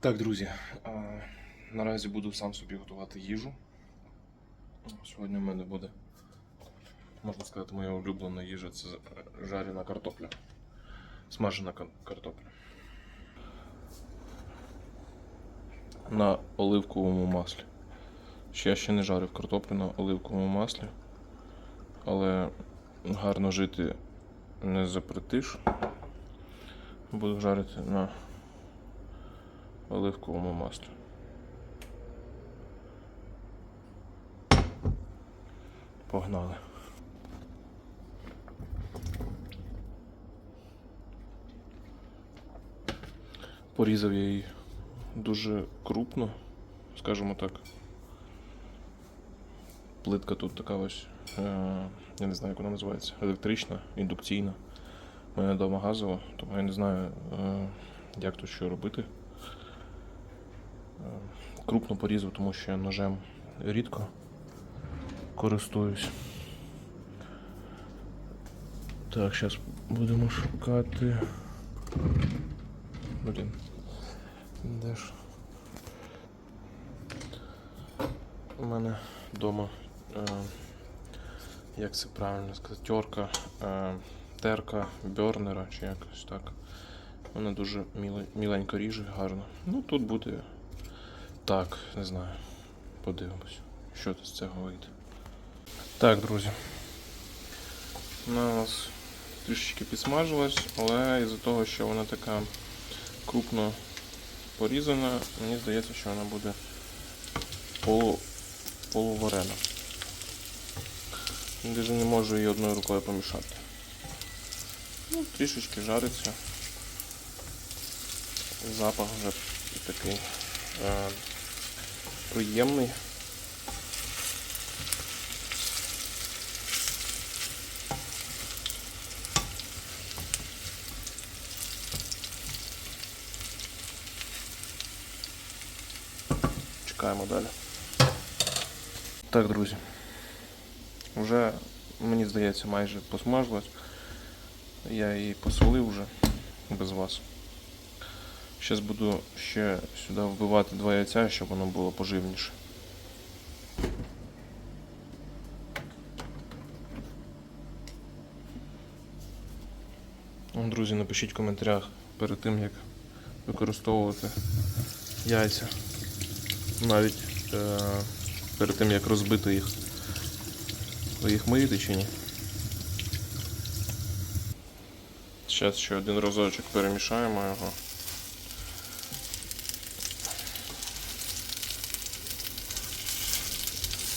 Так, друзі, наразі буду сам собі готувати їжу. Сьогодні в мене буде, можна сказати, моя улюблена їжа це жарена картопля. Смажена картопля. На оливковому маслі. Ще я ще не жарив картоплю на оливковому маслі, але гарно жити не запретиш. Буду жарити на оливковому маслі. Погнали. Порізав я її дуже крупно, скажімо так. Плитка тут така ось, е, я не знаю, як вона називається, електрична, індукційна. У мене вдома газова, тому я не знаю, е, як тут що робити. Крупно порізав, тому що я ножем рідко користуюсь. Так, зараз будемо шукати. Блін. Де ж? У мене вдома, е, як це правильно сказати, терка, е, терка Бернера чи якось так. Вона дуже міле- міленько ріже, гарно. Ну тут буде так, не знаю. Подивимось, що тут з цього вийде. Так, друзі. У нас трішечки підсмажилась, але із-за того, що вона така крупно порізана, мені здається, що вона буде полу, полуварена. Даже не можу її одною рукою помішати. Ну, трішечки жариться. Запах вже такий е, приємний. Чекаємо далі. Так, друзі. Вже, мені здається, майже посмажилась. Я її посолив вже без вас. Зараз буду ще сюди вбивати два яйця, щоб воно було поживніше. Друзі, напишіть в коментарях перед тим, як використовувати яйця. Навіть е- перед тим, як розбити їх. Ви їх миєте чи ні? Зараз ще один разочок перемішаємо його.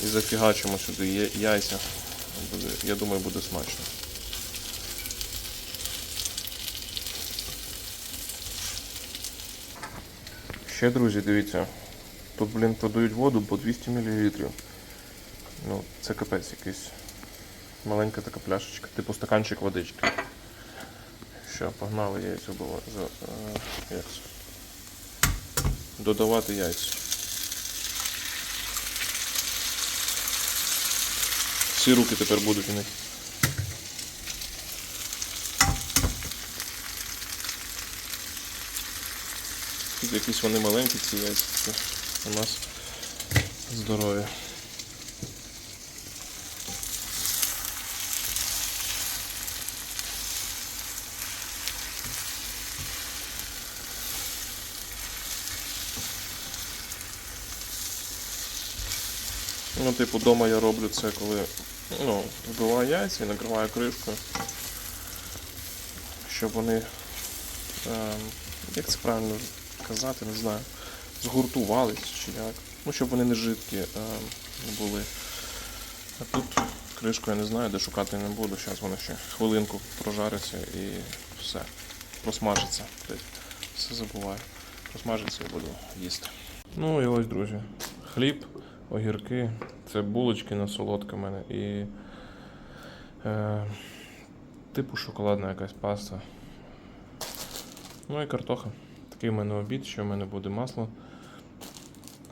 І зафігачимо сюди яйця. Буде, я думаю, буде смачно. Ще, друзі, дивіться. Тут, блін, продають воду по 200 мл. Ну, це капець якийсь. Маленька така пляшечка, типу стаканчик водички. Що, погнали яйця було. Е? Додавати яйця. Всі руки тепер будуть у них. Тут якісь вони маленькі ці яйця. Це у нас здоров'я. Ну, типу, вдома я роблю це, коли ну, вбиваю яйця і накриваю кришкою, щоб вони, ем, як це правильно казати, не знаю, згуртувались чи як. Ну, щоб вони не жидкі ем, були. А тут кришку я не знаю, де шукати не буду. Зараз воно ще хвилинку прожариться і все. Просмажиться. Все забуваю. Просмажиться і буду їсти. Ну і ось, друзі. Хліб, огірки, це булочки на солодке в мене і е, типу шоколадна якась паста. Ну і картоха. Такий в мене обід, що в мене буде масло.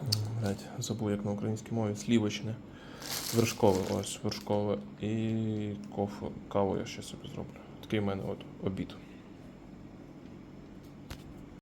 М, Блядь, забув як на українській мові. Слівочне. Вершкове, ось вершкове. І кофе, каву я ще собі зроблю. Такий в мене от обід.